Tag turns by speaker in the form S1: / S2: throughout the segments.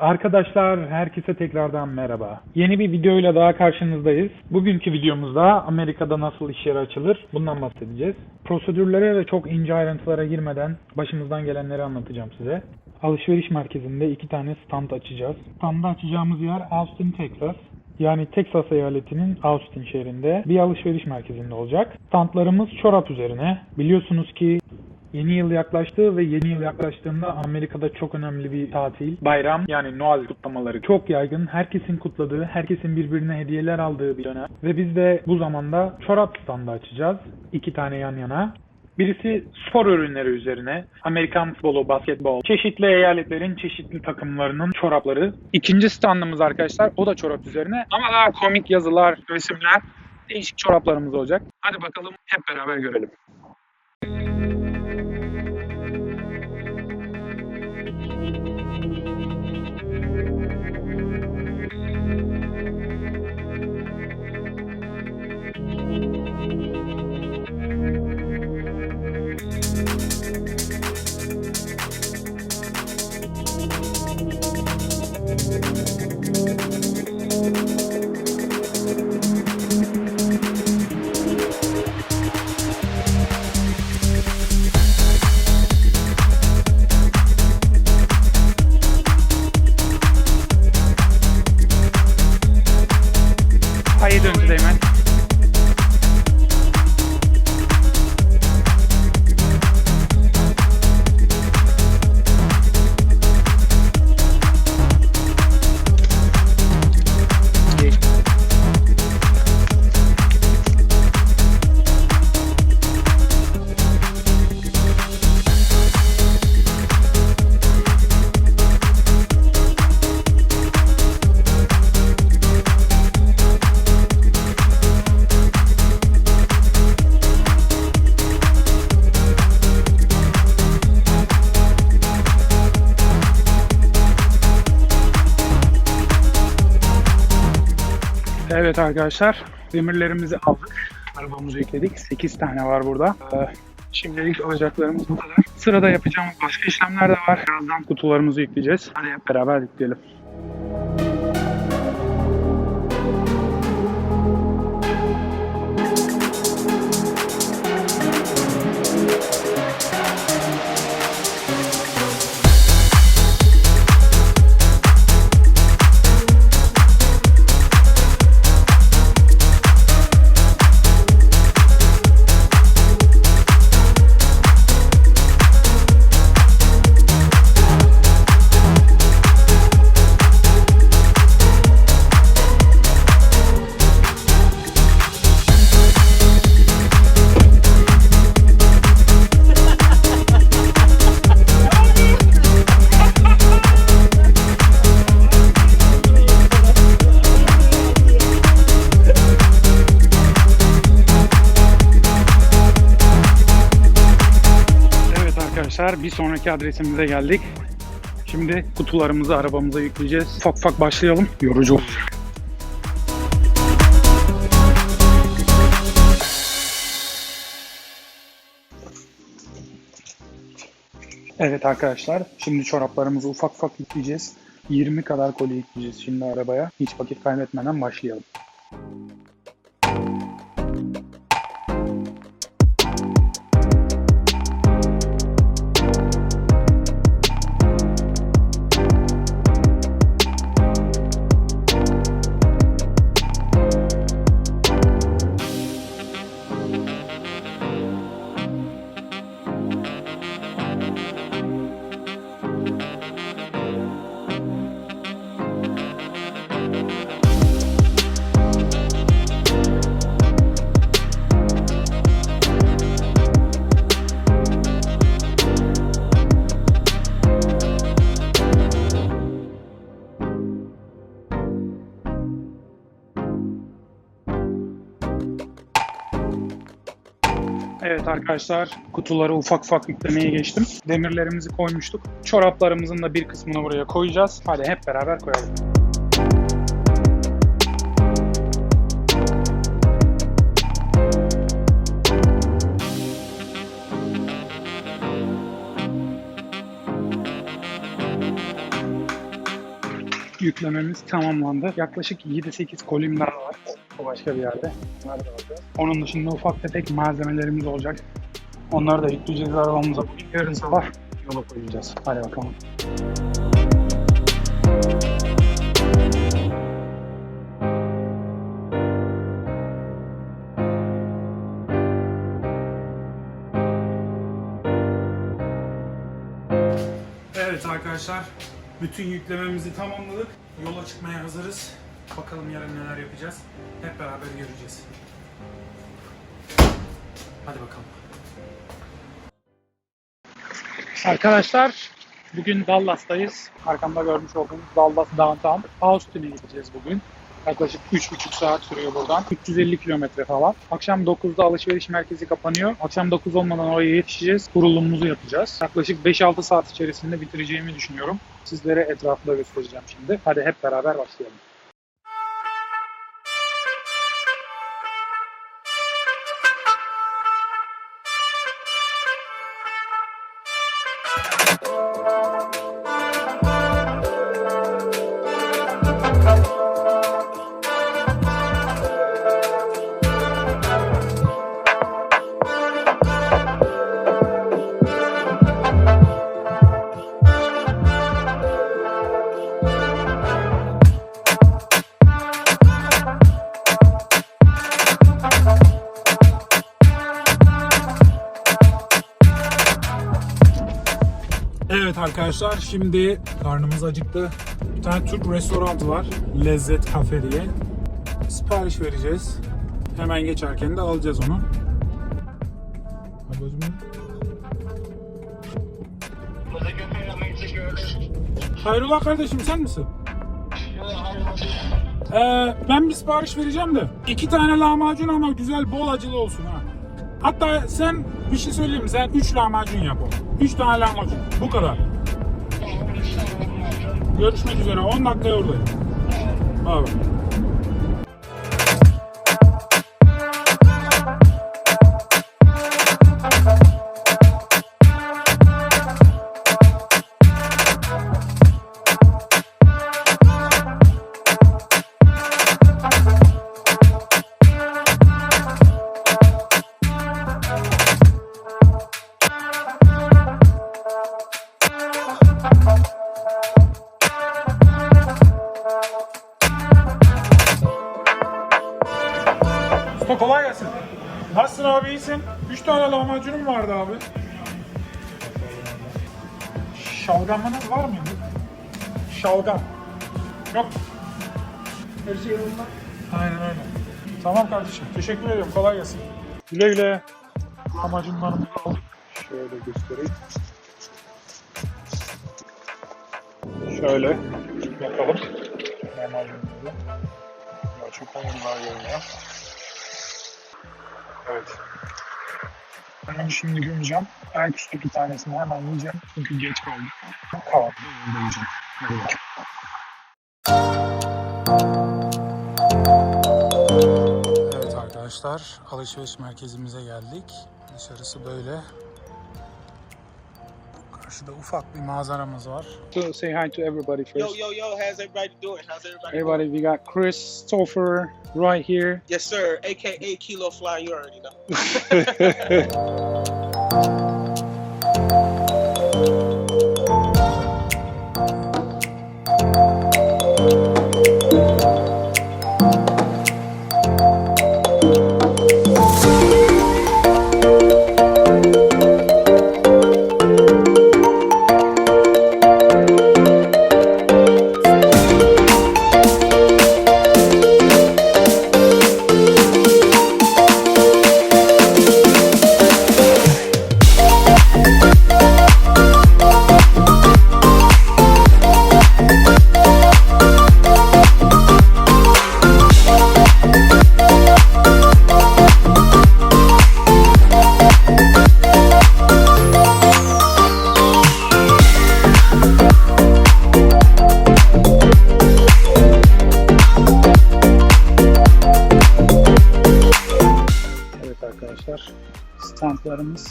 S1: Arkadaşlar herkese tekrardan merhaba. Yeni bir videoyla daha karşınızdayız. Bugünkü videomuzda Amerika'da nasıl iş yeri açılır bundan bahsedeceğiz. Prosedürlere ve çok ince ayrıntılara girmeden başımızdan gelenleri anlatacağım size. Alışveriş merkezinde iki tane stand açacağız. Standı açacağımız yer Austin, Texas. Yani Texas eyaletinin Austin şehrinde bir alışveriş merkezinde olacak. Standlarımız çorap üzerine. Biliyorsunuz ki Yeni yıl yaklaştı ve yeni yıl yaklaştığında Amerika'da çok önemli bir tatil. Bayram yani Noel kutlamaları çok yaygın. Herkesin kutladığı, herkesin birbirine hediyeler aldığı bir dönem. Ve biz de bu zamanda çorap standı açacağız. İki tane yan yana. Birisi spor ürünleri üzerine. Amerikan futbolu, basketbol, çeşitli eyaletlerin çeşitli takımlarının çorapları. İkinci standımız arkadaşlar o da çorap üzerine ama daha komik yazılar, resimler, değişik çoraplarımız olacak. Hadi bakalım hep beraber görelim. How Evet arkadaşlar demirlerimizi aldık. Arabamızı yükledik. 8 tane var burada. Ee, Şimdilik alacaklarımız bu kadar. Sırada yapacağımız başka işlemler de var. Birazdan kutularımızı yükleyeceğiz. Hadi beraber yükleyelim. Bir sonraki adresimize geldik. Şimdi kutularımızı arabamıza yükleyeceğiz. Ufak ufak başlayalım. Yorucu olacak. Evet arkadaşlar şimdi çoraplarımızı ufak ufak yükleyeceğiz. 20 kadar koli yükleyeceğiz şimdi arabaya. Hiç vakit kaybetmeden başlayalım. Evet arkadaşlar kutuları ufak ufak yüklemeye geçtim. Demirlerimizi koymuştuk. Çoraplarımızın da bir kısmını buraya koyacağız. Hadi hep beraber koyalım. yüklememiz tamamlandı. Yaklaşık 7-8 kolimler var. Başka bir yerde. Nerede bakacağız? Onun dışında ufak tefek malzemelerimiz olacak. Onları da yükleyeceğiz arabamıza. Yarın sabah yola koyacağız. Hadi bakalım. Evet arkadaşlar, bütün yüklememizi tamamladık. Yola çıkmaya hazırız. Bakalım yarın neler yapacağız. Hep beraber göreceğiz. Hadi bakalım. Arkadaşlar, bugün Dallas'tayız. Arkamda görmüş olduğunuz Dallas Downtown. Austin'e gideceğiz bugün. Yaklaşık 3,5 saat sürüyor buradan. 350 kilometre falan. Akşam 9'da alışveriş merkezi kapanıyor. Akşam 9 olmadan oraya yetişeceğiz. Kurulumumuzu yapacağız. Yaklaşık 5-6 saat içerisinde bitireceğimi düşünüyorum. Sizlere etrafında göstereceğim şimdi. Hadi hep beraber başlayalım. Arkadaşlar şimdi karnımız acıktı. Bir tane Türk restoranı var. Lezzet Kafe diye. Sipariş vereceğiz. Hemen geçerken de alacağız onu. Ablacığım. Hayrola kardeşim sen misin? Ee, ben bir sipariş vereceğim de. iki tane lahmacun ama güzel bol acılı olsun ha. Hatta sen bir şey söyleyeyim? Sen üç lahmacun yap o. Üç tane lahmacun. Bu kadar. Görüşmek üzere. 10 dakikaya oradayım. Bay bay. Vardı abi. Şalgamınız var mıydı? Şalgam. Yok. Her şey yolunda. Aynen öyle. Tamam kardeşim. Teşekkür ediyorum. Kolay gelsin. Güle güle. Lahmacunlarımızı aldık. Şöyle göstereyim. Şöyle yapalım. Lahmacunumuzu. Daha çok hamurlar görünüyor. Evet. Ben onu şimdi gömeceğim. Ayaküstü bir tanesini hemen yiyeceğim. Çünkü geç kaldım. Kahvaltıda yolda yiyeceğim. Evet arkadaşlar, alışveriş merkezimize geldik. Dışarısı böyle. Karşıda ufak bir manzaramız var. So say hi to everybody first.
S2: Yo, yo, yo, how's everybody doing? How's everybody
S1: Everybody, we got Chris Christopher right here.
S2: Yes, sir. AKA Kilo Fly, you already know.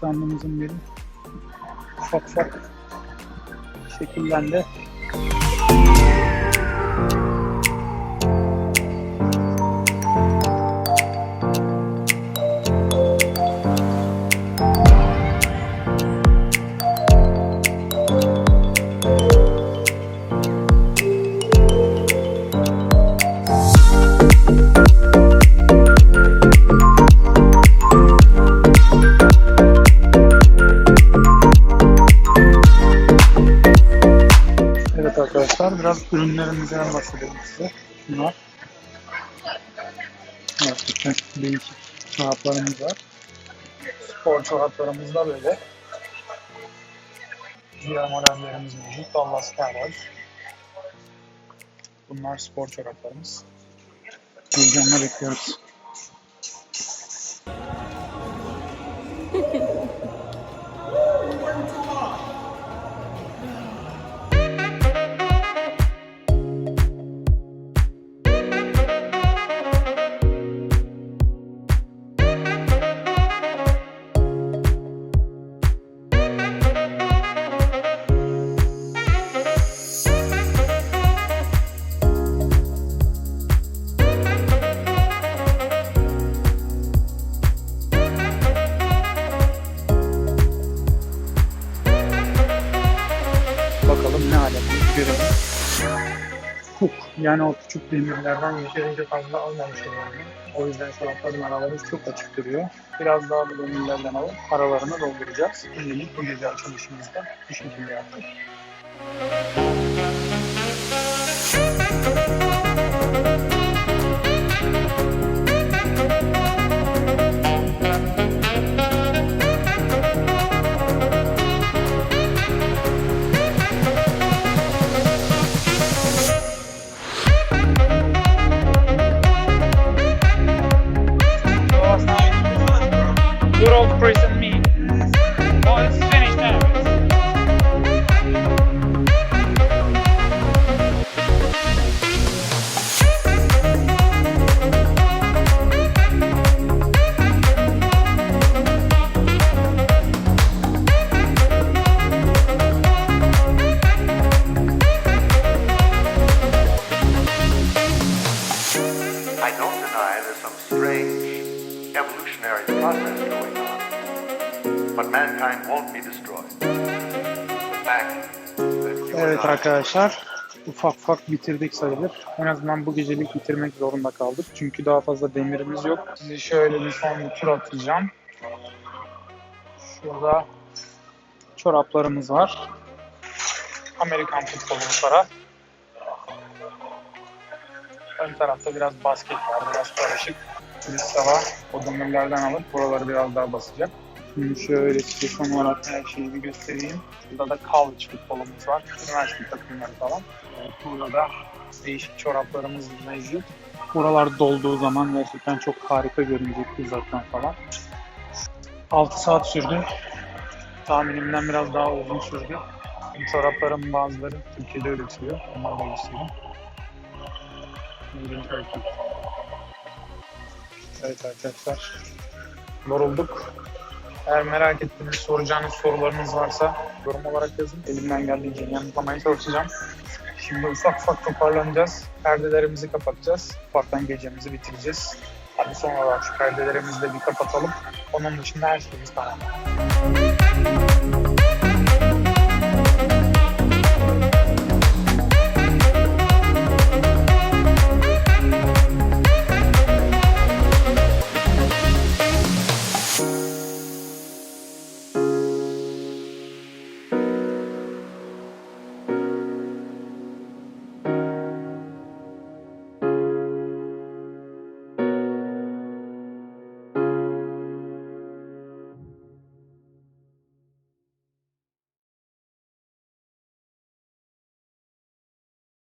S1: standımızın biri ufak ufak şekillendi. Arkadaşlar biraz ürünlerimizden bahsedelim size. Bunlar. Gerçekten değişik çoraplarımız var. Spor çoraplarımız da böyle. Diğer modellerimiz mevcut. Dallas Cowboys. Bunlar spor çoraplarımız. Heyecanla bekliyoruz. Yani o küçük demirlerden yeterince fazla almamışım yani. O yüzden çorapların araları çok açık duruyor. Biraz daha bu demirlerden alıp aralarını dolduracağız. Şimdilik bu gece açılışımızda bu şekilde yaptık. Good Evet arkadaşlar ufak ufak bitirdik sayılır. En azından bu gecelik bitirmek zorunda kaldık. Çünkü daha fazla demirimiz yok. Size şöyle bir son bir tur atacağım. Şurada çoraplarımız var. Amerikan futbolumuz var. Ön tarafta biraz basket var, biraz karışık. De var. O demirlerden alıp buraları biraz daha basacak. Şimdi şöyle son olarak her şeyi bir göstereyim. Burada da college futbolumuz var. Üniversite takımları falan. Burada da değişik çoraplarımız mevcut. Buralar dolduğu zaman gerçekten çok harika görünecek uzaktan falan. 6 saat sürdü. Tahminimden biraz daha uzun sürdü. Çorapların bazıları Türkiye'de üretiliyor. Onları da göstereyim. Evet arkadaşlar. Yorulduk. Eğer merak ettiğiniz, soracağınız sorularınız varsa yorum olarak yazın. Elimden geldiğince yanıtlamaya çalışacağım. Şimdi ufak ufak toparlanacağız. Perdelerimizi kapatacağız. Ufaktan gecemizi bitireceğiz. Hadi son olarak şu perdelerimizi de bir kapatalım. Onun dışında her şeyimiz tamam.